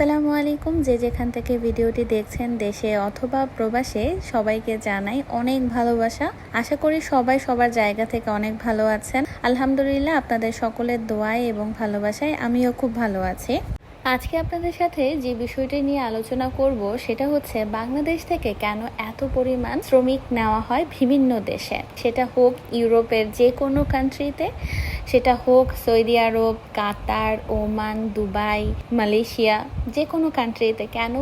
আসসালামু আলাইকুম। যে যেখান থেকে ভিডিওটি দেখছেন দেশে অথবা প্রবাসে, সবাইকে জানাই অনেক ভালোবাসা। আশা করি সবাই সবার জায়গা থেকে অনেক ভালো আছেন। আলহামদুলিল্লাহ, আপনাদের সকলের দোয়ায় এবং ভালোবাসায় আমিও খুব ভালো আছি। আজকে আপনাদের সাথে যে বিষয়টি নিয়ে আলোচনা করব, সেটা হচ্ছে বাংলাদেশ থেকে কেন এত পরিমাণ শ্রমিক নেওয়া হয় বিভিন্ন দেশে? সেটা হোক ইউরোপের যে কোনো কান্ট্রিতে সেটা হোক Saudi Arab, Qatar, Oman, Dubai, Malaysia, যে কোনো কান্ট্রিতে কেন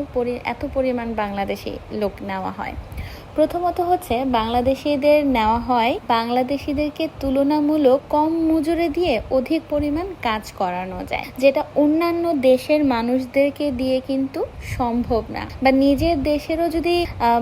এত পরিমাণ বাংলাদেশি লোক নেওয়া হয়? প্রথমত হচ্ছে বাংলাদেশিদের নেওয়া হয়। বাংলাদেশিদেরকে তুলনামূলক কম মজুরি দিয়ে অধিক পরিমাণ কাজ করানো যায়, যেটা অন্যান্য দেশের মানুষদেরকে দিয়ে কিন্তু সম্ভব না। বা নিজের দেশেরও যদি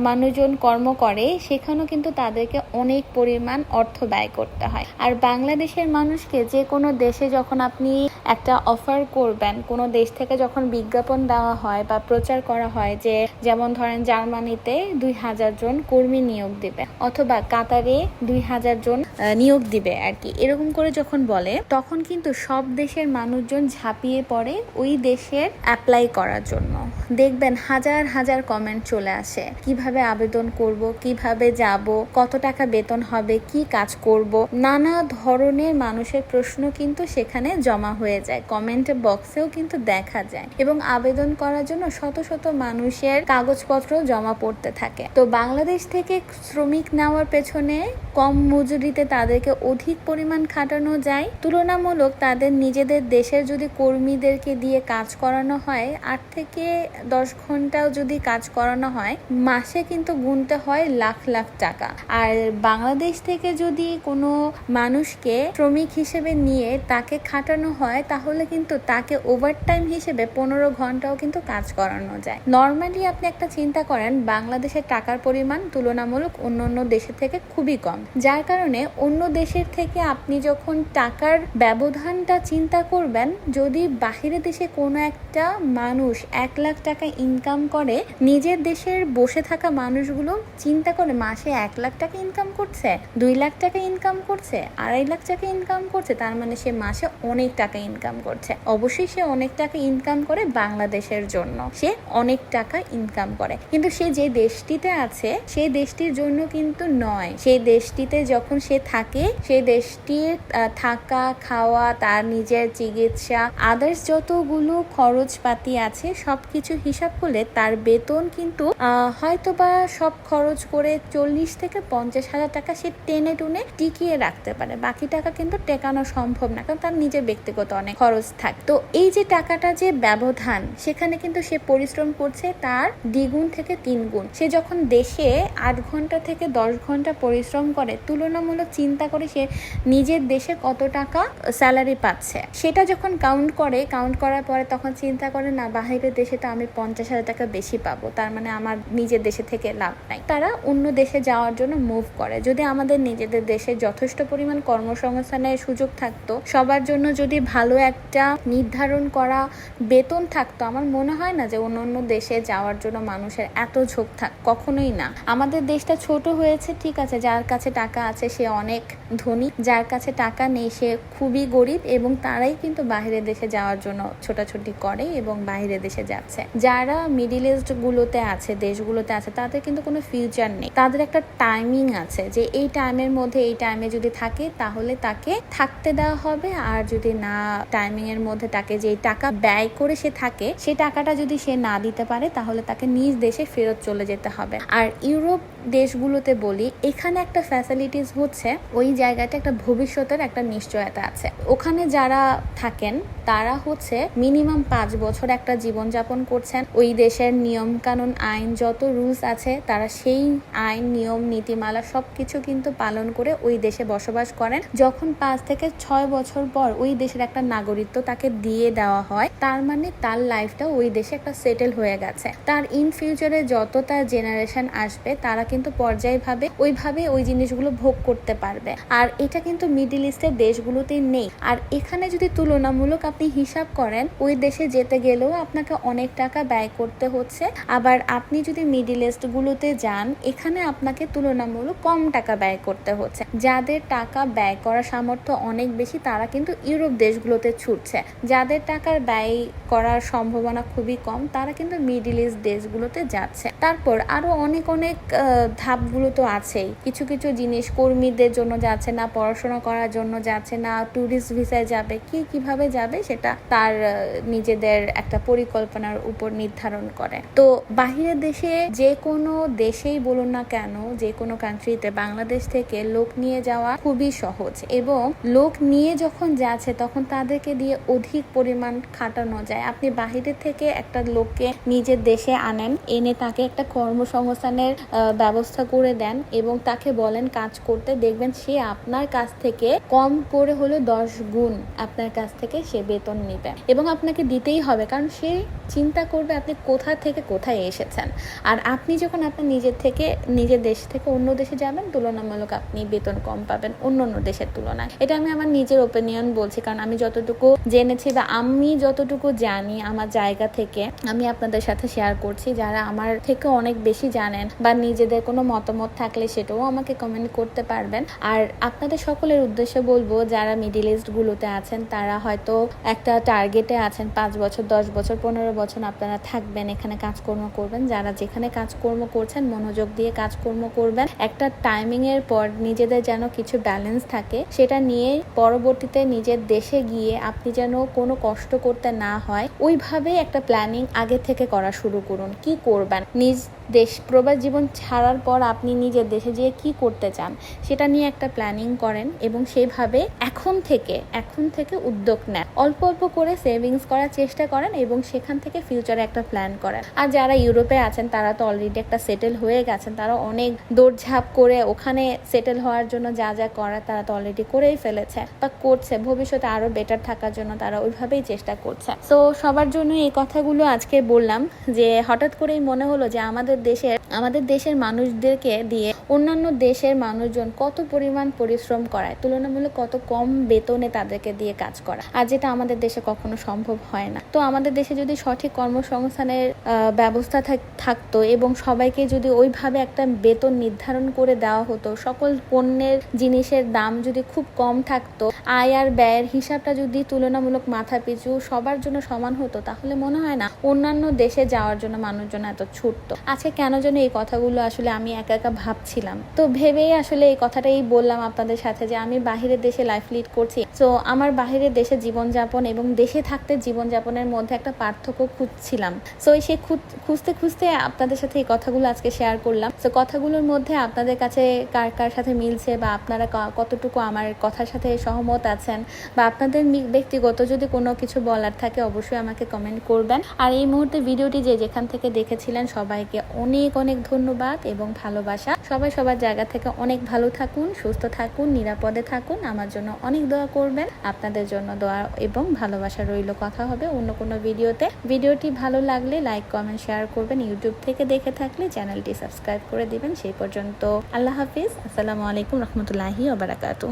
মানুষজন কর্ম করে, সেখানেও কিন্তু তাদেরকে অনেক পরিমাণ অর্থ ব্যয় করতে হয়। আর বাংলাদেশের মানুষকে যে কোনো দেশে যখন আপনি একটা অফার করবেন, কোনো দেশ থেকে যখন বিজ্ঞাপন দেওয়া হয় বা প্রচার করা হয় যে, যেমন ধরেন জার্মানিতে দুই হাজার জন কর্মী নিয়োগ দিবে, অথবা কাতারে দুই হাজার জন নিয়োগ দিবে আর কি। এরকম করে যখন বলে, তখন কিন্তু সব দেশের মানুষজন ঝাঁপিয়ে পড়ে ওই দেশের অ্যাপ্লাই করার জন্য। দেখবেন হাজার হাজার কমেন্ট চলে আসে। কীভাবে আবেদন করব, কীভাবে যাব, কত টাকা বেতন হবে, কি কাজ করব, নানা ধরনের মানুষের প্রশ্ন কিন্তু সেখানে জমা হয়ে যায়। কমেন্ট বক্সেও কিন্তু দেখা যায়। এবং আবেদন করার জন্য শত শত মানুষের কাগজপত্র জমা পড়তে থাকে। তো বাংলাদেশ থেকে শ্রমিক নেওয়ার পেছনে কম মজুরিতে তাদেরকে অধিক পরিমাণ খাটানো যায়। তুলনামূলক তাদের নিজেদের দেশের যদি কর্মীদেরকে দিয়ে কাজ করানো হয়, আট থেকে দশ ঘন্টাও যদি কাজ করানো হয়, মাসে কিন্তু গুনতে হয় লাখ লাখ টাকা। আর বাংলাদেশ থেকে যদি কোনো মানুষকে শ্রমিক হিসেবে নিয়ে তাকে খাটানো হয়, তাহলে কিন্তু তাকে ওভারটাইম হিসেবে পনেরো ঘন্টাও কিন্তু কাজ করানো যায়। নর্মালি আপনি একটা চিন্তা করেন, বাংলাদেশের টাকার পরিমাণ তুলনামূলক অন্য অন্য দেশের থেকে খুবই কম। যার কারণে অন্য দেশের থেকে আপনি যখন টাকার ব্যবধানটা চিন্তা করবেন, যদি বাহিরের দেশে কোনো একটা মানুষ এক লাখ টাকা ইনকাম করে, নিজের দেশের বসে থাকা মানুষগুলো চিন্তা করে মাসে এক লাখ টাকা ইনকাম করছে, দুই লাখ টাকা ইনকাম করছে, আড়াই লাখ টাকা ইনকাম করছে, তার মানে সে মাসে অনেক টাকা ইনকাম করছে। অবশ্যই সে অনেক টাকা ইনকাম করে বাংলাদেশের জন্য। সে অনেক টাকা ইনকাম করে। কিন্তু সে যে দেশটিতে আছে সেই দেশটির জন্য কিন্তু নয়। সেই দেশটিতে যখন সে থাকে সেই দেশটির থাকা, খাওয়া, তার নিজের চিকিৎসা আদার্স যতগুলো খরচপাতি আছে, সবকিছু হিসাব করলে তার বেতন কিন্তু হয়তো বা সব খরচ করে চল্লিশ থেকে পঞ্চাশ হাজার টাকা সে টেনে টুনে টিকিয়ে রাখতে পারে। বাকি টাকা কিন্তু টেকানো সম্ভব না, কারণ তার নিজের ব্যক্তিগত অনেক খরচ থাকে। তো এই যে টাকাটা যে ব্যবধান, সেখানে কিন্তু সে পরিশ্রম করছে তার দ্বিগুণ থেকে তিন গুণ সে যখন দেশে আট ঘণ্টা থেকে দশ ঘণ্টা পরিশ্রম করে, তুলনামূলক চিন্তা করে সে নিজের দেশে কত টাকা স্যালারি পাচ্ছে। সেটা যখন কাউন্ট করে, কাউন্ট করার পরে তখন চিন্তা করে, না, বাহিরের দেশে তো আমি পঞ্চাশ হাজার টাকা বেশি পাবো, তার মানে আমার নিজের দেশে থেকে লাভ নাই। তারা অন্য দেশে যাওয়ার জন্য মুভ করে। যদি আমাদের নিজেদের দেশে যথেষ্ট পরিমাণ কর্মসংস্থানের সুযোগ থাকতো, সবার জন্য যদি ভালো একটা নির্ধারণ করা বেতন থাকতো, আমার মনে হয় না যে অন্য অন্য দেশে যাওয়ার জন্য মানুষের এত ঝোঁক থাক, কখনোই না। আমাদের দেশটা ছোট হয়েছে, ঠিক আছে, যার কাছে টাকা আছে সে অনেক ধনী, যার কাছে টাকা নেই সে খুবই গরিব এবং তারাই কিন্তু বাইরের দেশে যাওয়ার জন্য ছোটাছুটি করে এবং বাইরের দেশে যাচ্ছে। যারা মিডিল গুলোতে আছে, দেশগুলোতে আছে, তাদের কিন্তু কোনো ফিউচার নেই। তাদের একটা টাইমিং আছে যে এই টাইমের মধ্যে, এই টাইমে যদি থাকে, তাহলে তাকে থাকতে দেওয়া হবে। আর যদি না টাইমিং এর মধ্যে তাকে যে টাকা ব্যয় করে সে থাকে সেই টাকাটা যদি সে না দিতে পারে, তাহলে তাকে নিজ দেশে ফেরত চলে যেতে হবে। আর ইউরোপ দেশগুলোতে বলি, এখানে একটা ফ্যাসিলিটিস হচ্ছে, ওই জায়গাটা একটা ভবিষ্যতের একটা নিশ্চয়তা আছে। ওখানে যারা থাকেন, তারা হচ্ছে মিনিমাম পাঁচ বছর একটা জীবনযাপন করছেন ওই দেশের নিয়ম কানুন আইন যত রুলস আছে, তারা সেই আইন, নিয়ম, নীতিমালা সবকিছু কিন্তু পালন করে ওই দেশে বসবাস করেন। যখন পাঁচ থেকে ছয় বছর পর ওই দেশের একটা নাগরিকত্ব তাকে দিয়ে দেওয়া হয়, তার মানে তার লাইফটা ওই দেশে একটা সেটেল হয়ে গেছে। তার ইন ফিউচারে যত তার জেনারেশন আসবে, তারা কিন্তু পর্যায়ভাবে ওইভাবে ওই জিনিসগুলো ভোগ করতে পারবে। আর এটা কিন্তু মিডিল ইস্টের দেশগুলোতে নেই। আর এখানে যদি তুলনামূলক আপনি হিসাব করেন, ওই দেশে যেতে গেলেও আপনাকে অনেক টাকা ব্যয় করতে হচ্ছে। আবার আপনি যদি মিডিল ইস্টগুলোতে যান, এখানে আপনাকে তুলনামূলক কম টাকা ব্যয় করতে হচ্ছে। যাদের টাকা ব্যয় করার সামর্থ্য অনেক বেশি, তারা কিন্তু ইউরোপ দেশগুলোতে ছুটছে। যাদের টাকার ব্যয় করার সম্ভাবনা খুবই কম, তারা কিন্তু মিডিল ইস্ট দেশগুলোতে যাচ্ছে। তারপর আরও অনেক অনেক ধাপগুলো তো আছেই। কিছু কিছু জিনিস কর্মীদের জন্য যাচ্ছে না, পড়াশোনা করার জন্য যাচ্ছে না ট্যুরিস্ট ভিসায় যাবে, কি কীভাবে যাবে সেটা তার নিজেদের একটা পরিকল্পনার উপর নির্ধারণ করে। তো বাহিরের দেশে যে কোনো দেশেই বলুন না কেন, যে কোনো কান্ট্রিতে বাংলাদেশ থেকে লোক নিয়ে যাওয়া খুবই সহজ এবং লোক নিয়ে যখন যাচ্ছে তখন তাদেরকে দিয়ে অধিক পরিমাণ খাটানো যায়। আপনি বাহিরে থেকে একটা লোককে নিজের দেশে আনেন, এনে তাকে একটা কর্মসংস্থানের ব্যবস্থা করে দেন এবং তাকে বলেন কাজ করতে, দেখবেন সে আপনার কাছ থেকে কম করে হলে দশ গুণ আপনার কাছ থেকে সে বেতন নেবে। এবং আপনাকে দিতেই হবে, কারণ সে চিন্তা করবে আপনি কোথা থেকে কোথায় এসেছেন। আর আপনি যখন আপনার নিজের থেকে, নিজের দেশ থেকে অন্য দেশে যাবেন, তুলনামূলক আপনি বেতন কম পাবেন অন্য অন্য দেশের তুলনায়। এটা আমি আমার নিজের ওপিনিয়ন বলছি, কারণ আমি যতটুকু জেনেছি বা আমি যতটুকু জানি আমার জায়গা থেকে, আমি আপনাদের সাথে শেয়ার করছি। যারা আমার থেকে অনেক বেশি জানেন বা নিজেদের কোনো মতামত থাকলে সেটাও আমাকে কমেন্ট করতে পারবেন। আর আপনাদের সকলের উদ্দেশ্যে বলব, যারা মিডিল ইস্ট গুলোতে আছেন, তারা হয়তো একটা টার্গেটে আছেন পাঁচ বছর, দশ বছর, পনেরো বছর আপনারা থাকবেন, এখানে কাজকর্ম করবেন। যারা যেখানে কাজকর্ম করছেন, মনোযোগ দিয়ে কাজকর্ম করবেন। একটা টাইমিং এর পর নিজেদের যেন কিছু ব্যালেন্স থাকে, সেটা নিয়ে পরবর্তীতে নিজের দেশে গিয়ে আপনি যেন কোনো কষ্ট করতে না হয়, ওইভাবে একটা প্ল্যানিং আগে থেকে করা শুরু করুন। কি করবেন? নিজ দেশ প্রবাস জীবন ছাড়ার পর আপনি নিজের দেশে যেয়ে কি করতে চান, সেটা নিয়ে একটা প্ল্যানিং করেন এবং সেভাবে এখন থেকে এখন থেকে উদ্যোগ নেন। অল্প অল্প করে সেভিংস করার চেষ্টা করেন এবং সেখান থেকে ফিউচারে একটা প্ল্যান করেন। আর যারা ইউরোপে আছেন, তারা তো অলরেডি একটা সেটেল হয়ে গেছেন, তারা অনেক দৌড়ঝাঁপ করে ওখানে সেটেল হওয়ার জন্য যা যা করার তারা তো অলরেডি করেই ফেলেছে। বা করছে, ভবিষ্যতে আরও বেটার থাকার জন্য তারা ওইভাবেই চেষ্টা করছে। তো সবার জন্য এই কথাগুলো আজকে বললাম যে হঠাৎ করেই মনে হলো যে আমাদের দেশের, আমাদের দেশের মানুষদেরকে দিয়ে অন্যান্য দেশের মানুষজন কত পরিমাণ পরিশ্রম করায়, তুলনামূলক কত কম বেতনে তাদেরকে দিয়ে কাজ করা। আর যেটা আমাদের দেশে কখনো সম্ভব হয় না। তো আমাদের দেশে যদি সঠিক কর্মসংস্থানের ব্যবস্থা থাকতো এবং সবাইকে যদি ওইভাবে একটা বেতন নির্ধারণ করে দেওয়া হতো, সকল পণ্যের জিনিসের দাম যদি খুব কম থাকতো, আয় আর ব্যয়ের হিসাবটা যদি তুলনামূলক মাথা পিছু সবার জন্য সমান হতো, তাহলে মনে হয় না অন্যান্য দেশে যাওয়ার জন্য মানুষজন এত ছুটতো। আজকে কেন যেন এই কথাগুলো আসলে আমি একা একা ভাবছিলাম। তো ভেবেই আসলে এই কথাটাই বললাম আপনাদের সাথে যে আমি বাহিরের দেশে লাইফ লিড করছি। তো আমার বাহিরের দেশে জীবনযাপন এবং দেশে থাকতে জীবনযাপনের মধ্যে একটা পার্থক্য খুঁজছিলাম। সো সে খুঁজতে খুঁজতে আপনাদের সাথে এই কথাগুলো আজকে শেয়ার করলাম। তো কথাগুলোর মধ্যে আপনাদের কাছে কার কার সাথে মিলছে বা আপনারা কতটুকু আমার কথার সাথে সহমত আছেন বা আপনাদের ব্যক্তিগত যদি কোনো কিছু বলার থাকে অবশ্যই আমাকে কমেন্ট করবেন। আর এই মুহূর্তে ভিডিওটি যে যেখান থেকে দেখেছিলেন সবাইকে অনেক অনেক ধন্যবাদ এবং ভালোবাসা। সবাই সবার জায়গা থেকে অনেক ভালো থাকুন, সুস্থ থাকুন, নিরাপদে থাকুন। আমার জন্য অনেক দোয়া করবেন। আপনাদের জন্য দোয়া এবং ভালোবাসা রইল। কথা হবে অন্য কোনো ভিডিওতে। ভিডিওটি ভালো লাগলে লাইক, কমেন্ট, শেয়ার করবেন। ইউটিউব থেকে দেখে থাকলে চ্যানেলটি সাবস্ক্রাইব করে দিবেন। সেই পর্যন্ত আল্লাহ হাফিজ। আসসালামু আলাইকুম রহমতুল্লাহি ওবারাকাতু